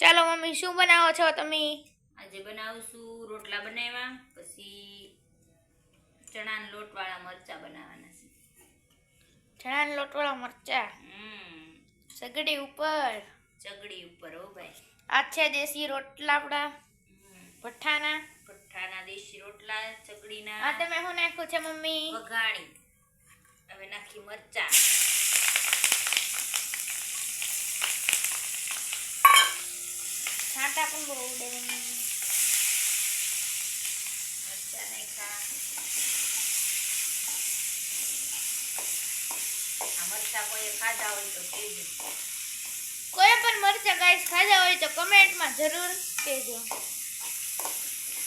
ચાલો મમ્મી શું બનાવો છો તમે? આજે બનાવશું રોટલા બનાવ્યા પછી ચણાના લોટવાળા મરચા બનાવવાના છે. ચણાના લોટવાળા મરચા? સગડી ઉપર? ચગડી ઉપર હો ભાઈ. આ છે દેશી રોટલા આપણા. ભઠ્ઠાના ભઠ્ઠાના દેશી રોટલા આ ચગડીના તમે શું નાખ્યું છે મમ્મી? વઘાણી. હવે નાખી મરચા. મમ્મી મરચા નાખ્યા કોઈ પણ મરચા ગાઈસ ખાધા હોય તો કમેન્ટમાં જરૂર કહેજો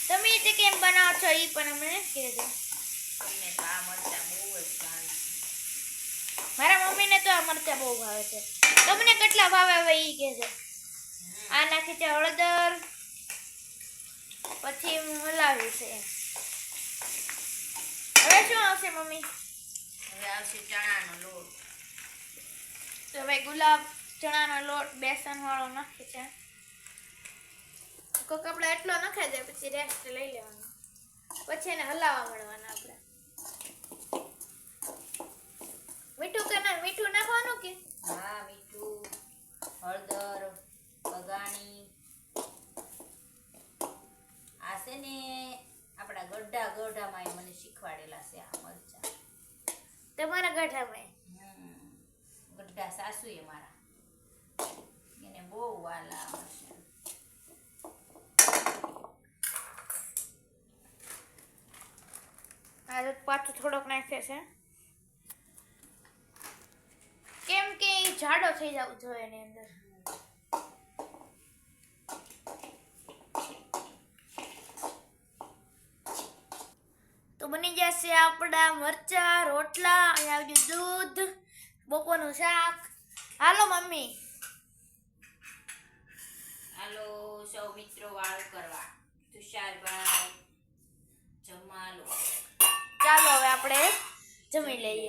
તમે તે કેમ બનાવો છો એ પણ અમને કહેજો અમને તો આ મરચા બહુ જ ભાવે. મારા મમ્મીને તો આ મરચા બહુ ભાવે છે તમને કેટલા ભાવે હવે એ કહેજો. આ નાખી છે હળદર. પછી મલાવી છે. હવે શું આવશે મમ્મી? હવે આવશે ચણાનો લોટ. તો હવે ગુલાબ ચણાનો લોટ બેસન વાળો નાખે છે. કોક આપણે એટલો નખાઈ દે પછી રેસ્ટ લઈ લેવાનો. પછી એને હલાવવા મળવાના આપણે મીઠું કે ના મીઠું નાખવાનું કે હા મીઠું હળદર વઘાણી આ છે ને આપણા ગઢા ગઢામાં એ મને શીખવાડેલા છે આ મરચા તમારા ગઢામાં. ગઢા સાસુ એ મારા એને બહુ વાલા મરચાં. આ તો પાછું થોડોક નાખે છે કેમ કે જાડો થઈ જવું જોઈએ એની અંદર તો બની જશે આપણા મરચા રોટલા અહીંયા આવ્યું દૂધ બપોરનું શાક. હાલો મમ્મી. હાલો સૌ મિત્રો વાળ કરવા. તુષારભાઈ જમાલો ચાલો હવે આપણે જમી લઈએ.